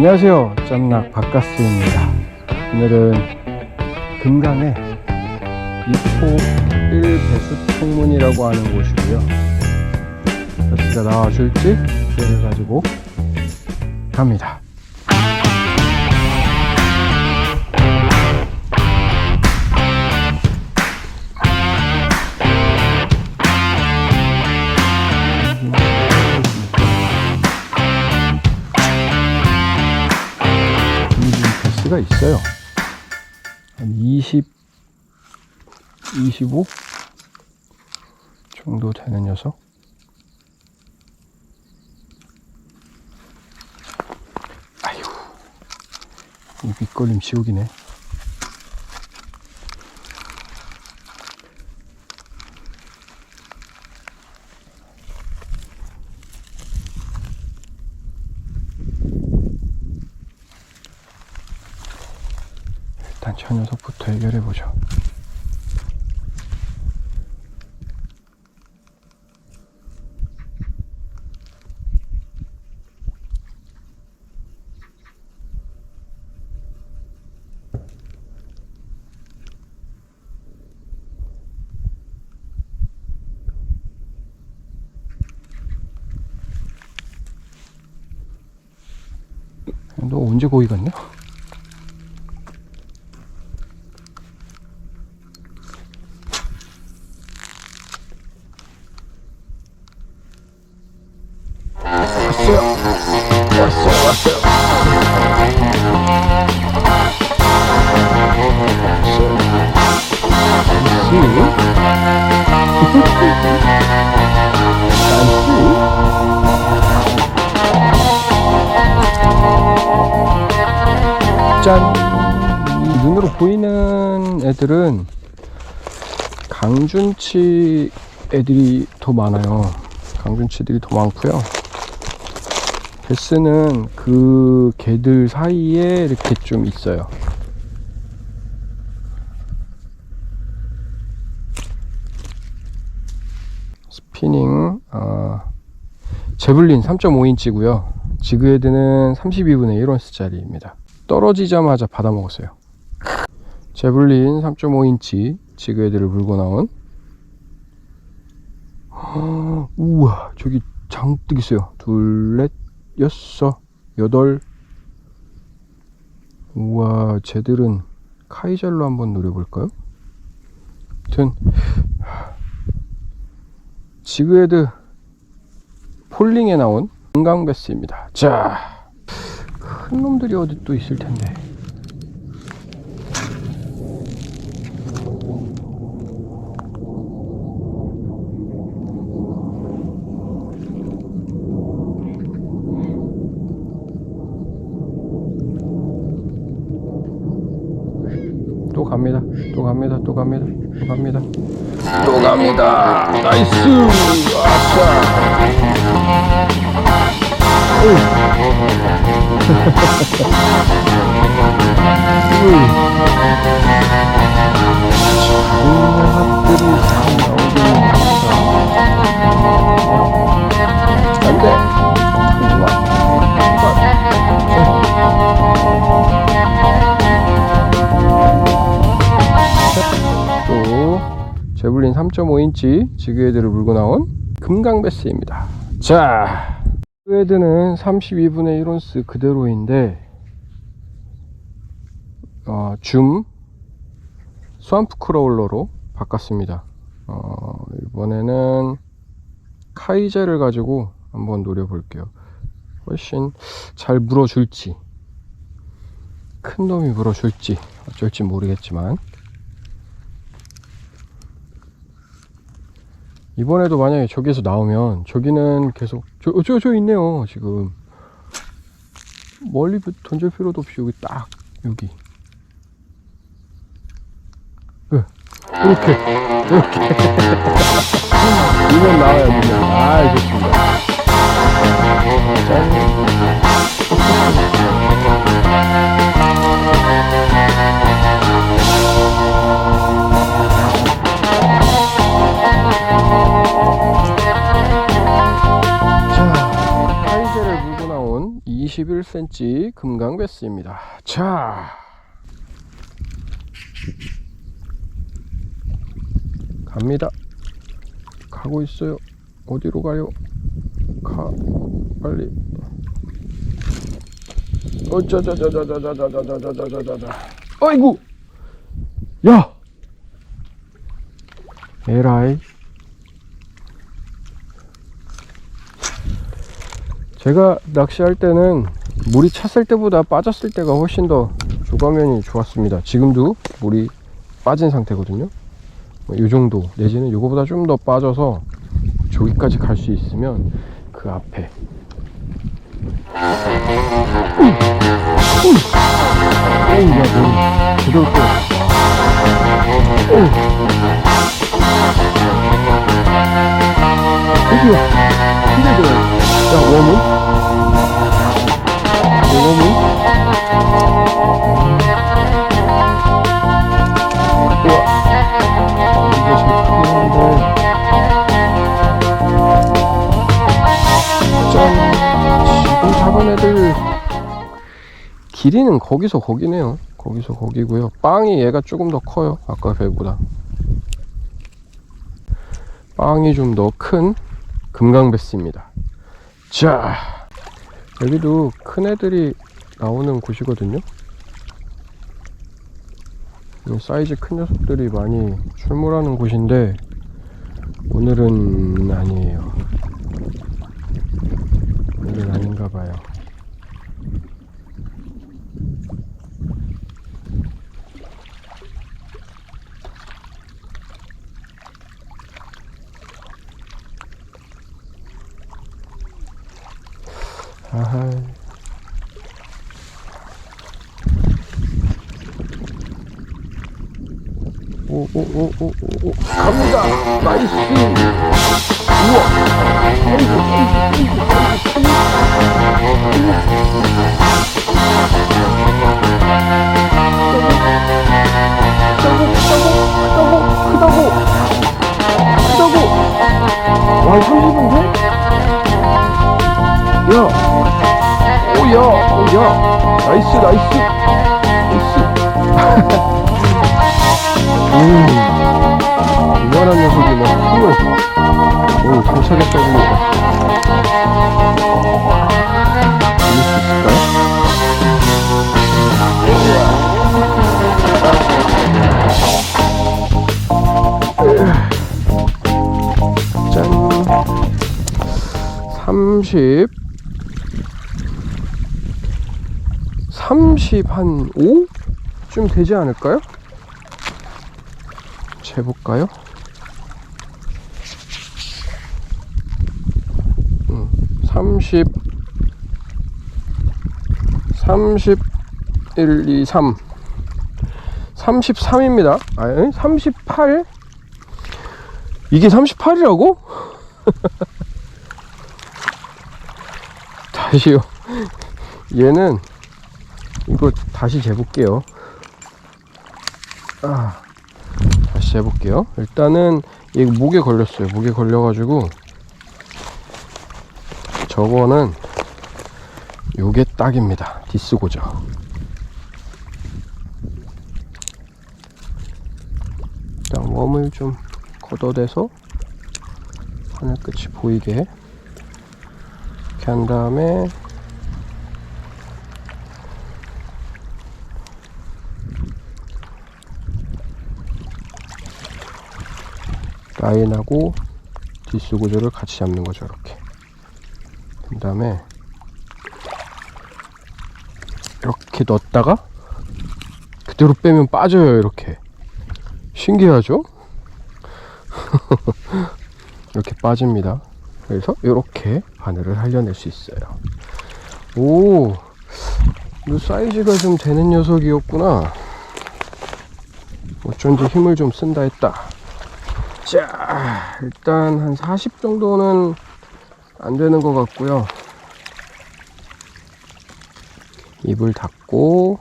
안녕하세요. 짬낙 바카스입니다. 오늘은 금강의 이포 1배수 통문이라고 하는 곳이고요. 배수가 나와줄지 기대를 가지고 갑니다. 패스가 있어요. 한 20, 25 정도 되는 녀석. 아휴, 이 밑걸림 지옥이네. 일단 저 녀석부터 해결해 보죠. 너 언제 거기 갔냐? 짠! 이 눈으로 보이는 애들은 강준치 애들이 더 많아요. 강준치들이 더 많고요. 베스는 그 개들 사이에 이렇게 좀 있어요. 스피닝, 어, 제블린 3.5인치고요. 지그헤드는 32분의 1온스짜리입니다. 떨어지자마자 받아 먹었어요. 제블린 3.5인치 지그헤드를 물고 나온 아, 우와 저기 장뜩 있어요. 둘, 넷, 여섯, 여덟. 우와, 쟤들은 카이잘로 한번 노려볼까요? 아무튼, 지그헤드 폴링에 나온 금강베스입니다. 자, 큰 놈들이 어디 또 있을 텐데. 또 갑니다. 또 갑니다. 또 갑니다. 또 갑니다. 또 갑니다. 나이스! 아싸! 또 제블린 3.5인치 지그헤드를 물고 나온 금강베스입니다. 자, 지그헤드는 32분의 1온스 그대로인데 어, 줌 스완프 크로울러로 바꿨습니다. 어, 이번에는 카이제를 가지고 한번 노려볼게요. 훨씬 잘 물어줄지 큰 놈이 물어줄지 어쩔지 모르겠지만 이번에도 만약에 저기에서 나오면 저기는 계속 저저 저 있네요 지금. 멀리 던질 필요도 없이 여기 딱 여기. 네, 이렇게 이렇게. 이면 나와요 이면. 아 좋습니다. 짠 나온 21cm 금강베스입니다. 자. 갑니다. 가고 있어요. 어디로 가요? 가, 빨리. 어쩌자자자자자자자자자자자자. 아이고! 야! 에라이. 제가 낚시할 때는 물이 찼을 때보다 빠졌을 때가 훨씬 더 조과면이 좋았습니다. 지금도 물이 빠진 상태거든요. 뭐이 정도 내지는 이거보다 좀 더 빠져서 저기까지 갈 수 있으면 그 앞에 어우 야 너무 제대로 떠 어디야 힘들더라 야 지금 잡은 애들 길이는 거기서 거기네요. 거기서 거기고요. 빵이 얘가 조금 더 커요. 아까 배보다. 빵이 좀 더 큰 금강베스입니다 자 여기도 큰 애들이 나오는 곳이거든요. 이 사이즈 큰 녀석들이 많이 출몰하는 곳인데 오늘은 아니에요. 오늘은 아닌가 봐요 아하 오오오오오 갑니다 나이스 우와 크다고 크다고 크다고 크다고 와 30인데? 야 오야 오야. 나이스 나이스. 나이스. 음, 이만한 녀석이 막 힘을 오 도착했다 보니까 이길 수 있을까요? 짠 30 30한 5쯤 되지 않을까요? 재볼까요? 음, 30 30 1, 2, 3 33입니다 아니 38 이게 38이라고? 다시요 얘는 이거 다시 재볼게요 아 다시 해볼게요. 일단은 이 목에 걸렸어요. 목에 걸려가지고 저거는 요게 딱입니다. 디스고죠. 일단 웜을 좀 걷어대서 하늘 끝이 보이게 이렇게 한 다음에 라인하고 디스 구조를 같이 잡는 거죠 이렇게. 그 다음에 이렇게 넣었다가 그대로 빼면 빠져요 이렇게. 신기하죠? 이렇게 빠집니다. 그래서 이렇게 바늘을 살려낼 수 있어요. 오, 이 사이즈가 좀 되는 녀석이었구나. 어쩐지 힘을 좀 쓴다 했다 자, 일단 한 40 정도는 안 되는 것 같고요. 입을 닫고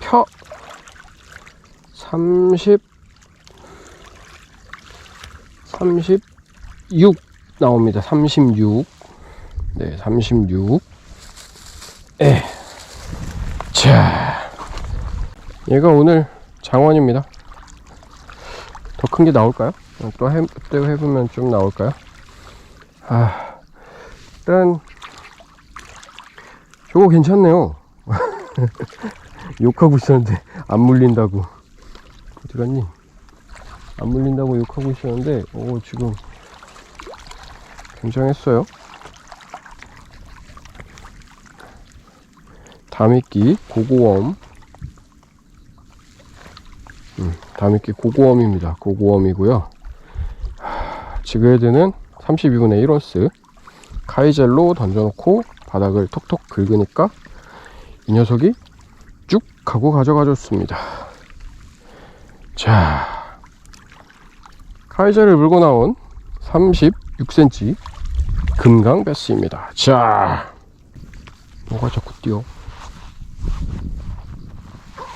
펴 30 36 나옵니다. 36 네, 36. 에. 자. 얘가 오늘 장원입니다. 더 큰 게 나올까요? 어, 또, 해, 또 해보면 좀 나올까요? 아, 일단, 저거 괜찮네요. 욕하고 있었는데, 안 물린다고. 어디 갔니? 안 물린다고 욕하고 있었는데, 오, 지금, 굉장했어요. 다미끼, 고고엄. 음, 다미끼 고고엄입니다. 고고엄이고요. 하, 지그헤드는 32분의 1온스. 카이젤로 던져놓고 바닥을 톡톡 긁으니까 이 녀석이 쭉 하고 가져가 줬습니다. 자, 카이젤을 물고 나온 36cm 금강 베스입니다. 자, 뭐가 자꾸 뛰어?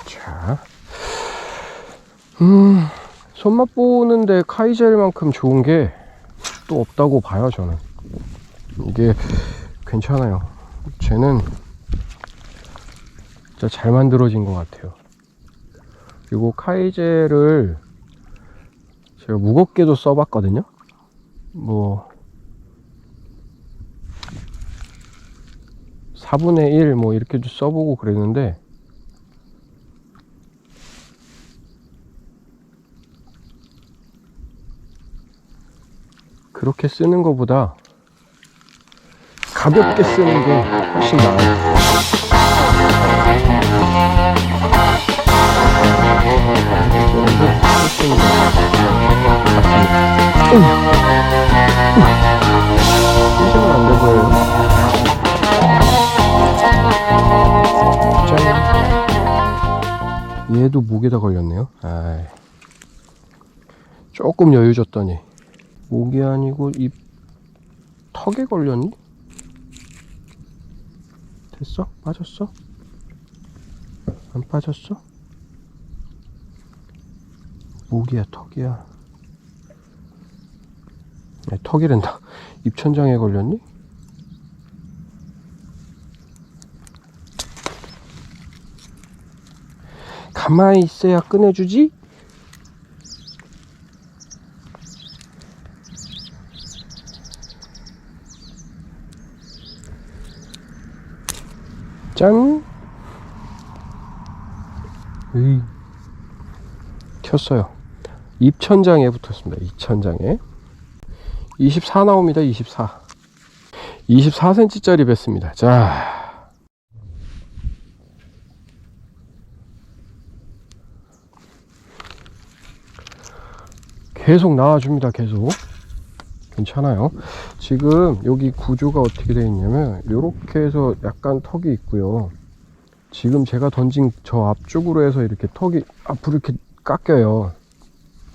자, 음, 손맛 보는데 카이젤만큼 좋은 게 또 없다고 봐요, 저는. 이게 괜찮아요. 쟤는 진짜 잘 만들어진 것 같아요. 그리고 카이젤을 제가 무겁게도 써봤거든요. 뭐 4분의 1 뭐 이렇게도 써보고 그랬는데 그렇게 쓰는 것보다 가볍게 쓰는 게 훨씬 나아요. 쓰시면 안 되고요. 짠. 얘도 목에다 걸렸네요. 아이. 조금 여유 줬더니 목이 아니고 이 턱에 걸렸니? 됐어? 빠졌어? 안 빠졌어? 목이야 턱이야 야, 턱이란다 입천장에 걸렸니? 가만히 있어야 꺼내주지? 짠! 으이. 켰어요. 입천장에 붙었습니다. 입천장에. 24 나옵니다. 24. 24cm짜리 뱉습니다. 자. 계속 나와줍니다. 계속. 괜찮아요. 지금 여기 구조가 어떻게 되어 있냐면 이렇게 해서 약간 턱이 있고요. 지금 제가 던진 저 앞쪽으로 해서 이렇게 턱이 앞으로 이렇게 깎여요.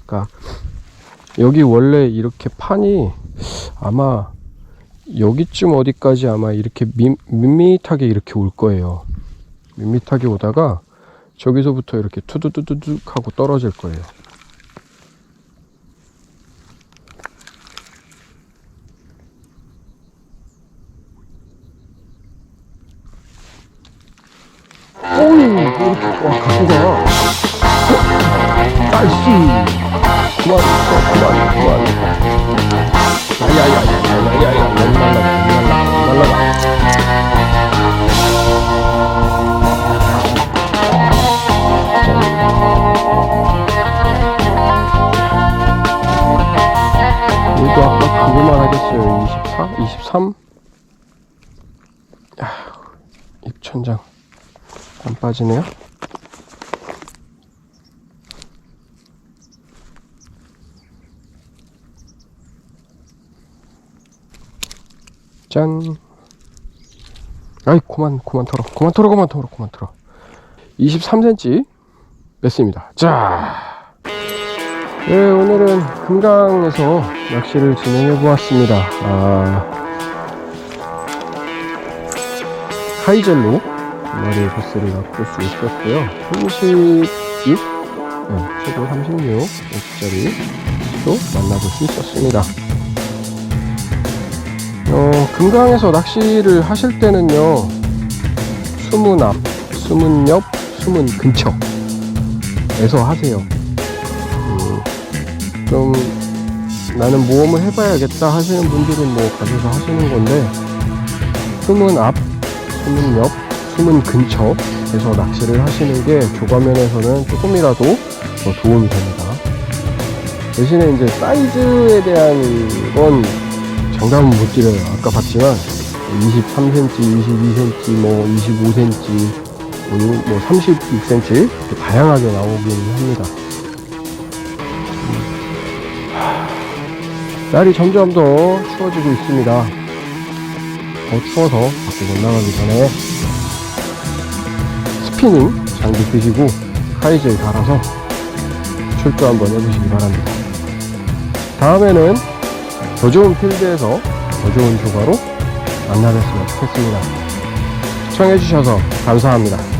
그러니까 여기 원래 이렇게 판이 아마 여기쯤 어디까지 아마 이렇게 밋, 밋밋하게 이렇게 올 거예요. 밋밋하게 오다가 저기서부터 이렇게 투두두두둑 하고 떨어질 거예요. 23. 야, 입천장 안 빠지네요. 짠. 아이, 그만, 그만 털어. 그만 털어, 그만 털어, 그만 털어. 23cm 뺐습니다. 자. 네, 오늘은 금강에서 낚시를 진행해 보았습니다. 아. 하이젤로 두 마리의 보스를 낚을 수 있었고요. 36, 네, 최고 36짜리 또 만나볼 수 있었습니다. 어, 금강에서 낚시를 하실 때는요 수문 앞, 수문 옆, 수문 근처에서 하세요. 음, 좀 나는 모험을 해봐야겠다 하시는 분들은 뭐 가셔서 하시는 건데 수문 앞, 수문 옆, 수문 근처에서 낚시를 하시는 게 조과면에서는 조금이라도 더 도움이 됩니다. 대신에 이제 사이즈에 대한 건 정답은 못 드려요. 아까 봤지만 23cm, 22cm, 뭐 25cm, 뭐 36cm 다양하게 나오긴 합니다. 음. 하, 날이 점점 더 추워지고 있습니다. 더 추워서 밖에 못 나가기 전에 스피닝 장비 쓰시고 카이젤 달아서 출조 한번 해보시기 바랍니다. 다음에는 더 좋은 필드에서 더 좋은 조과로 만나뵀으면 좋겠습니다. 시청해주셔서 감사합니다.